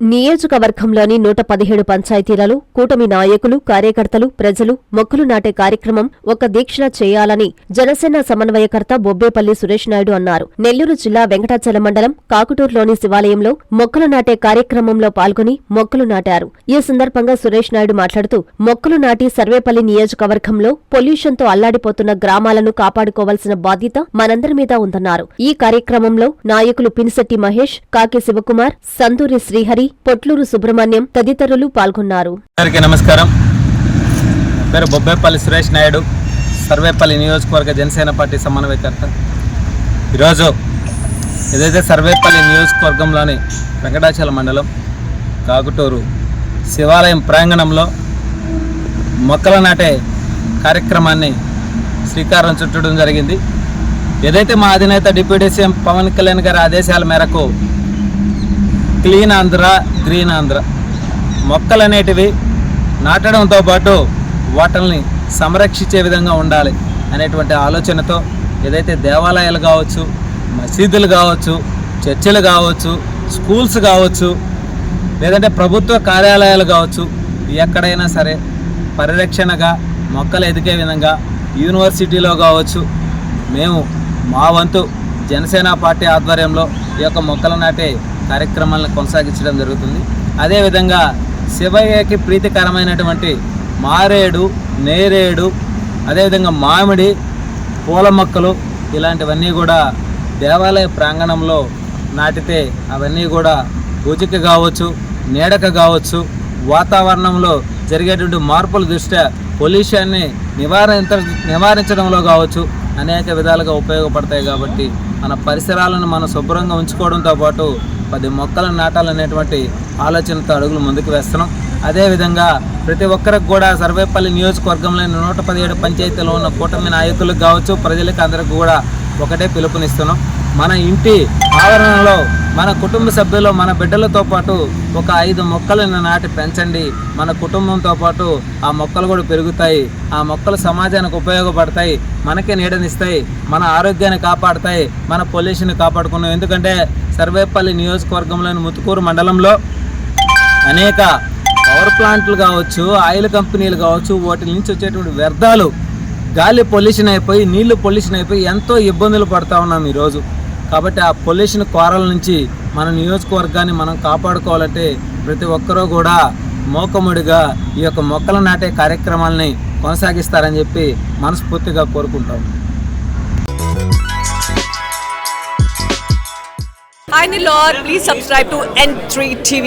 నియోజకవర్గంలోని నూట పదిహేడు పంచాయతీలలో కూటమి నాయకులు కార్యకర్తలు ప్రజలు మొక్కలు నాటే కార్యక్రమం ఒక దీక్ష చేయాలని జనసేన సమన్వయకర్త బొబ్బేపల్లి సురేష్ నాయుడు అన్నారు. నెల్లూరు జిల్లా వెంకటాచల మండలం కాకుటూరులోని శివాలయంలో మొక్కలు నాటే కార్యక్రమంలో పాల్గొని మొక్కలు నాటారు. ఈ సందర్భంగా సురేష్ నాయుడు మాట్లాడుతూ మొక్కలు నాటి సర్వేపల్లి నియోజకవర్గంలో పొల్యూషన్తో అల్లాడిపోతున్న గ్రామాలను కాపాడుకోవాల్సిన బాధ్యత మనందరి మీద ఉందన్నారు. ఈ కార్యక్రమంలో నాయకులు పినిశెట్టి మహేష్ కాకి శివకుమార్ సందూరి శ్రీహరి పొట్లూరు సుబ్రహ్మణ్యం తదితరులు పాల్గొన్నారు. అందరికీ నమస్కారం. పేరు బొబ్బేపల్లి సురేష్ నాయుడు సర్వేపల్లి నియోజకవర్గ జనసేన పార్టీ సమన్వయకర్త. ఈరోజు ఏదైతే సర్వేపల్లి నియోజకవర్గంలోని వెంకటాచల మండలం కాకుటూరు శివాలయం ప్రాంగణంలో మొక్కల నాటే కార్యక్రమాన్ని శ్రీకారం చుట్టడం జరిగింది. ఏదైతే మా అధినేత డిప్యూటీ సీఎం పవన్ కళ్యాణ్ గారి ఆదేశాల మేరకు క్లీన్ ఆంధ్ర గ్రీన్ ఆంధ్ర. మొక్కలు అనేటివి నాటడంతో పాటు వాటిల్ని సంరక్షించే విధంగా ఉండాలి అనేటువంటి ఆలోచనతో ఏదైతే దేవాలయాలు కావచ్చు మసీదులు కావచ్చు చర్చిలు కావచ్చు స్కూల్స్ కావచ్చు లేదంటే ప్రభుత్వ కార్యాలయాలు కావచ్చు ఎక్కడైనా సరే పరిరక్షణగా మొక్కలు ఎదిగే విధంగా యూనివర్సిటీలో కావచ్చు మేము మా వంతు జనసేన పార్టీ ఆధ్వర్యంలో ఈ యొక్క మొక్కలు నాటే కార్యక్రమాలను కొనసాగించడం జరుగుతుంది. అదేవిధంగా శివయ్యకి ప్రీతికరమైనటువంటి మారేడు నేరేడు అదేవిధంగా మామిడి పూల మొక్కలు ఇలాంటివన్నీ కూడా దేవాలయ ప్రాంగణంలో నాటితే అవన్నీ కూడా పూజకి కావచ్చు నీడక కావచ్చు వాతావరణంలో జరిగేటువంటి మార్పుల దృష్ట్యా పొల్యూషన్ని నివారించ నివారించడంలో కావచ్చు అనేక విధాలుగా ఉపయోగపడతాయి కాబట్టి మన పరిసరాలను మనం శుభ్రంగా ఉంచుకోవడంతో పాటు పది మొక్కలను నాటాలనేటువంటి ఆలోచనతో అడుగులు ముందుకు వేస్తున్నాం. అదేవిధంగా ప్రతి ఒక్కరికి కూడా సర్వేపల్లి నియోజకవర్గంలోని నూట పదిహేడు పంచాయతీలో ఉన్న కూటమి నాయకులకు కావచ్చు ప్రజలకు అందరికి కూడా ఒకటే పిలుపునిస్తున్నాం. మన ఇంటి ఆవరణలో మన కుటుంబ సభ్యులు మన బిడ్డలతో పాటు ఒక ఐదు మొక్కలను నాటి పెంచండి. మన కుటుంబంతో పాటు ఆ మొక్కలు కూడా పెరుగుతాయి. ఆ మొక్కలు సమాజానికి ఉపయోగపడతాయి. మనకే నీడనిస్తాయి. మన ఆరోగ్యాన్ని కాపాడతాయి. మన పొల్యూషన్ కాపాడుకున్నాం ఎందుకంటే సర్వేపల్లి నియోజకవర్గంలోని ముతుకూరు మండలంలో అనేక పవర్ ప్లాంట్లు కావచ్చు ఆయిల్ కంపెనీలు కావచ్చు వాటి నుంచి వచ్చేటువంటి వ్యర్థాలు గాలి పొల్యూషన్ అయిపోయి నీళ్ళు పొల్యూషన్ అయిపోయి ఎంతో ఇబ్బందులు పడతా ఉన్నాం ఈరోజు. కాబట్టి ఆ పొల్యూషన్ కోరల నుంచి మన నియోజకవర్గాన్ని మనం కాపాడుకోవాలంటే ప్రతి ఒక్కరూ కూడా మోకముడిగా ఈ యొక్క మొక్కలు నాటే కార్యక్రమాలని కొనసాగిస్తారని చెప్పి మనస్ఫూర్తిగా కోరుకుంటాం Hi Nilor, please subscribe to N3 TV.